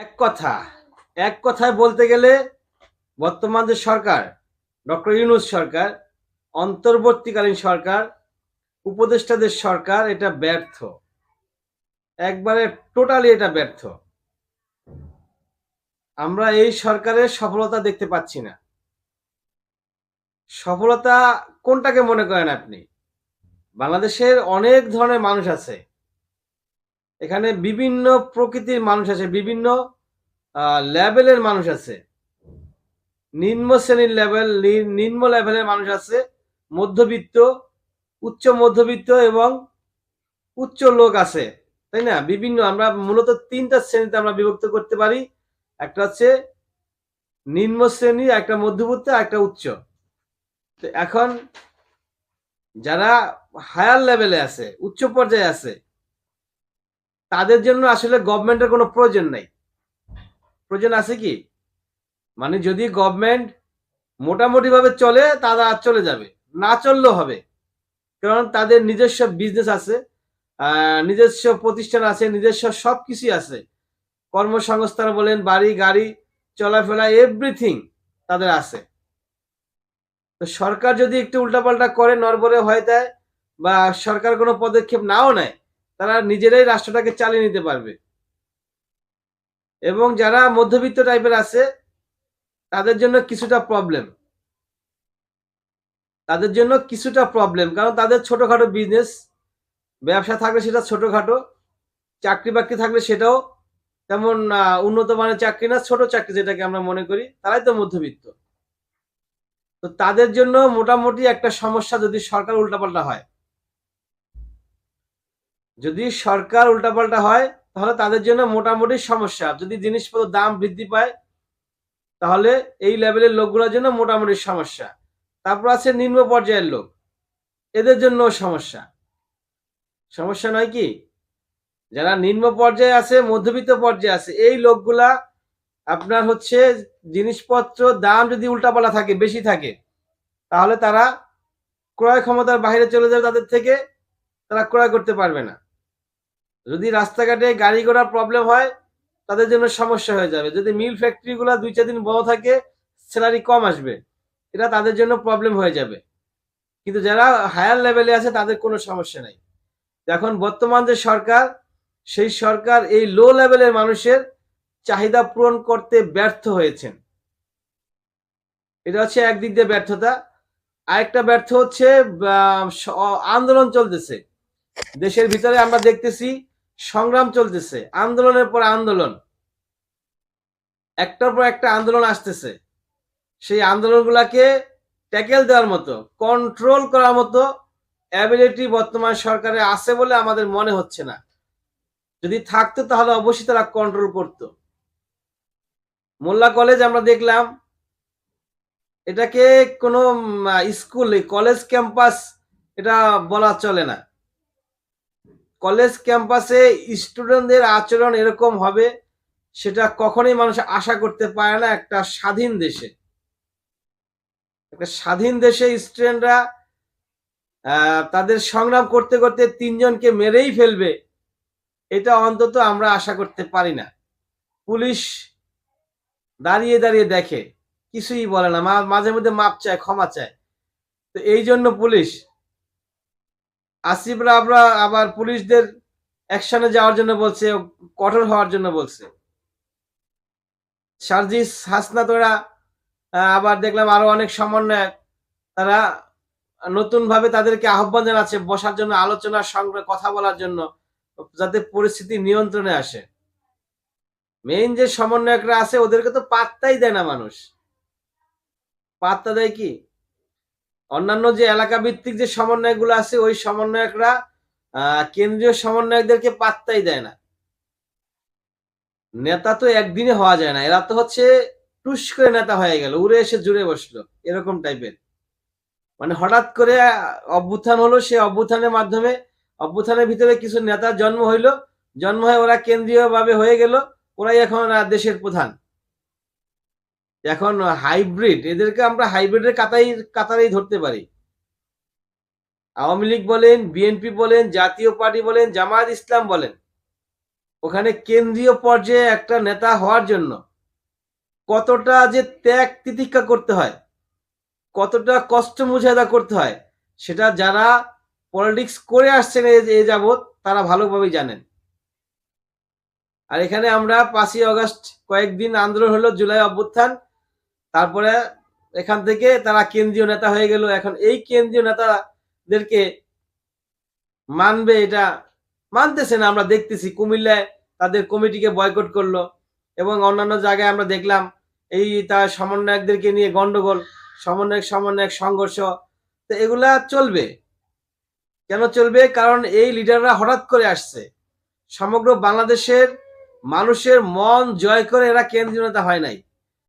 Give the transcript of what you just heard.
এক কথা, এক কথায় বলতে গেলে বর্তমান যে সরকার, ডক্টর ইউনুস সরকার, অন্তর্বর্তীকালীন সরকার, উপদেষ্টাদের সরকার, এটা ব্যর্থ। একবারে টোটালি এটা ব্যর্থ। আমরা এই সরকারের সফলতা দেখতে পাচ্ছি না। সফলতা কোনটাকে মনে করেন আপনি? বাংলাদেশের অনেক ধরনের মানুষ আছে। এখানে বিভিন্ন প্রকৃতির মানুষ আছে, বিভিন্ন লেভেলের মানুষ আছে। নিম্ন শ্রেণির লেভেল নিম্ন লেভেলের মানুষ আছে, মধ্যবিত্ত, উচ্চ মধ্যবিত্ত এবং উচ্চ লোক আছে, তাই না? বিভিন্ন, আমরা মূলত তিনটা শ্রেণীতে আমরা বিভক্ত করতে পারি। একটা হচ্ছে নিম্ন শ্রেণি, একটা মধ্যবিত্ত, একটা উচ্চ। তো এখন যারা হায়ার লেভেলে আছে, উচ্চ পর্যায়ে আছে তাদের জন্য আসলে গভর্নমেন্টের কোনো প্রয়োজন নাই। প্রয়োজন আছে কি? মানে যদি গভর্নমেন্ট মোটামুটি ভাবে চলে, তারা আর চলে যাবে। না চললেও হবে। কারণ তাদের নিজস্ব বিজনেস আছে নিজস্ব প্রতিষ্ঠান আছে, নিজস্ব সব কিছুই আছে। কর্মসংস্থান বলেন, বাড়ি, গাড়ি, চলাফেরা এভরিথিং তাদের আছে। তো সরকার যদি একটু উল্টাপাল্টা করে নরবরে হয়ে দেয় বা সরকার কোনো পদক্ষেপ নাও নেয় তারা নিজেরাই রাষ্ট্রটাকে চালিয়ে নিতে পারবে। এবং যারা মধ্যবিত্ত টাইপের আছে, তাদের জন্য কিছুটা প্রবলেম তাদের জন্য কিছুটা প্রবলেম কারণ তাদের ছোটখাটো বিজনেস ব্যবসা থাকলে সেটা ছোটখাটো, চাকরি বাকরি থাকলে সেটাও তেমন উন্নত মানের চাকরি না, ছোট চাকরি যেটাকে আমরা মনে করি, তারাই তো মধ্যবিত্ত। তো তাদের জন্য মোটামুটি একটা সমস্যা যদি সরকার উল্টাপাল্টা হয়। যদি সরকার উল্টাপাল্টা হয়, তাহলে তাদের জন্য মোটামুটি সমস্যা। যদি জিনিসপত্র দাম বৃদ্ধি পায়, তাহলে এই লেভেলের লোকগুলোর জন্য মোটামুটি সমস্যা। তারপর আছে নিম্ন পর্যায়ের লোক। এদের জন্য সমস্যা। সমস্যা নয় কি? যারা নিম্ন পর্যায়ে আছে, মধ্যবিত্ত পর্যায়ে আছে, এই লোকগুলা আপনার হচ্ছে জিনিসপত্র দাম যদি উল্টাপাল্টা থাকে, বেশি থাকে, তাহলে তারা ক্রয় ক্ষমতার বাইরে চলে যাবে তাদের থেকে, তারা ক্রয় করতে পারবে না। যদি রাস্তাঘাটে গাড়ি ঘোড়ার প্রবলেম হয়, তাদের জন্য সমস্যা হয়ে যাবে। যদি মিল ফ্যাক্টরিগুলো দুই, চার দিন বড় থাকে স্যালারি কম আসবে। এটা তাদের জন্য প্রবলেম হয়ে যাবে। কিন্তু যারা হায়ার লেভেলে আছে, তাদের কোনো সমস্যা নাই। এখন বর্তমান যে সরকার, সেই সরকার এই লো লেভেলের মানুষের চাহিদা পূরণ করতে ব্যর্থ হয়েছেন। এটা হচ্ছে একদিক দিয়ে ব্যর্থতা। আরেকটা ব্যর্থ হচ্ছে আন্দোলন চলতেছে। দেশের ভিতরে আমরা দেখতেছি সংগ্রাম চলতেছে, আন্দোলনের পর আন্দোলন। একটার পর একটা আন্দোলন আসতেছে। সেই আন্দোলনগুলাকে ট্যাকেল দেওয়ার মতো কন্ট্রোল করার মতো অ্যাবিলিটি বর্তমান সরকারে আছে বলে আমাদের মনে হচ্ছে না। যদি থাকতো তাহলে অবশ্যই তারা কন্ট্রোল করত। মোল্লা কলেজ আমরা দেখলাম, এটাকে কোনো স্কুল কলেজ ক্যাম্পাস এটা বলা চলে না। কলেজ ক্যাম্পাসে স্টুডেন্টদের আচরণ এরকম হবে, সেটা কখনোই মানুষ আশা করতে পারে না একটা স্বাধীন দেশে। একটা স্বাধীন দেশে স্টুডেন্টরা তাদের সংগ্রাম করতে করতে তিনজনকে মেরেই ফেলবে, এটা অন্তত আমরা আশা করতে পারি না। পুলিশ দাঁড়িয়ে দাঁড়িয়ে দেখে, কিছুই বলে না মাঝে মধ্যে মাপ চায়, ক্ষমা চায়। তো এই জন্য পুলিশ আসিফরা আমরা আবার পুলিশদের অ্যাকশনে যাওয়ার জন্য বলছে, কঠোর হওয়ার জন্য বলছে। সার্জিস হাসনাতরা আবার দেখলাম আরও অনেক সমন্বয়ক, তারা নতুন ভাবে তাদেরকে আহ্বান জানাচ্ছে বসার জন্য আলোচনার সঙ্গে কথা বলার জন্য, যাতে পরিস্থিতি নিয়ন্ত্রণে আসে। মেইন যে সমন্বয়করা আছে, ওদেরকে তো পাত্তাই দেয় না মানুষ। পাত্তা দেয় কি? অন্যান্য যে এলাকা ভিত্তিক যে সমন্বয়কগুলো আছে, ওই সমন্বয়করা কেন্দ্রীয় সমন্বয়কদেরকে পাত্তাই দেয় না। নেতা তো একদিনে হওয়া যায় না। এরা তো হচ্ছে টুস করে নেতা হয়ে গেল, উড়ে এসে জুড়ে বসল, এরকম টাইপের। মানে হঠাৎ করে অভ্যুত্থান হলো, সে অভ্যুত্থানের মাধ্যমে, অভ্যুত্থানের ভিতরে কিছু নেতার জন্ম হইল, জন্ম হয়ে ওরা কেন্দ্রীয় ভাবে হয়ে গেল, ওরাই এখন দেশের প্রধান। এখন হাইব্রিড, এদেরকে আমরা হাইব্রিডের কাতাই, কাতারেই ধরতে পারি। আওয়ামী লীগ বলেন, বিএনপি বলেন, জাতীয় পার্টি বলেন, জামায়াত ইসলাম বলেন, ওখানে কেন্দ্রীয় পর্যায়ে একটা নেতা হওয়ার জন্য কতটা যে ত্যাগ তিতিক্ষা করতে হয়, কতটা কষ্ট মুজাদা করতে হয়, সেটা যারা পলিটিক্স করে আসছেন এ যাবৎ, তারা ভালোভাবেই জানেন। আর এখানে আমরা পাঁচই আগস্ট কয়েকদিন আন্দোলন হলো জুলাই অভ্যুত্থান তারপরে এখান থেকে তারা কেন্দ্রীয় নেতা হয়ে গেল। এখন এই কেন্দ্রীয় নেতাদেরকে মানবে এটা মানতেছে না, আমরা দেখতেছি। কুমিল্লায় তাদের কমিটিকে বয়কট করল এবং অন্যান্য জায়গায় আমরা দেখলাম এই তার সমন্বয়কদেরকে নিয়ে গন্ডগোল, সমন্বয়ক সমন্বয়ক সংঘর্ষ। তো এগুলা চলবে। কেন চলবে? কারণ এই লিডাররা হঠাৎ করে আসছে। সমগ্র বাংলাদেশের মানুষের মন জয় করে এরা কেন্দ্রীয় নেতা হয় নাই।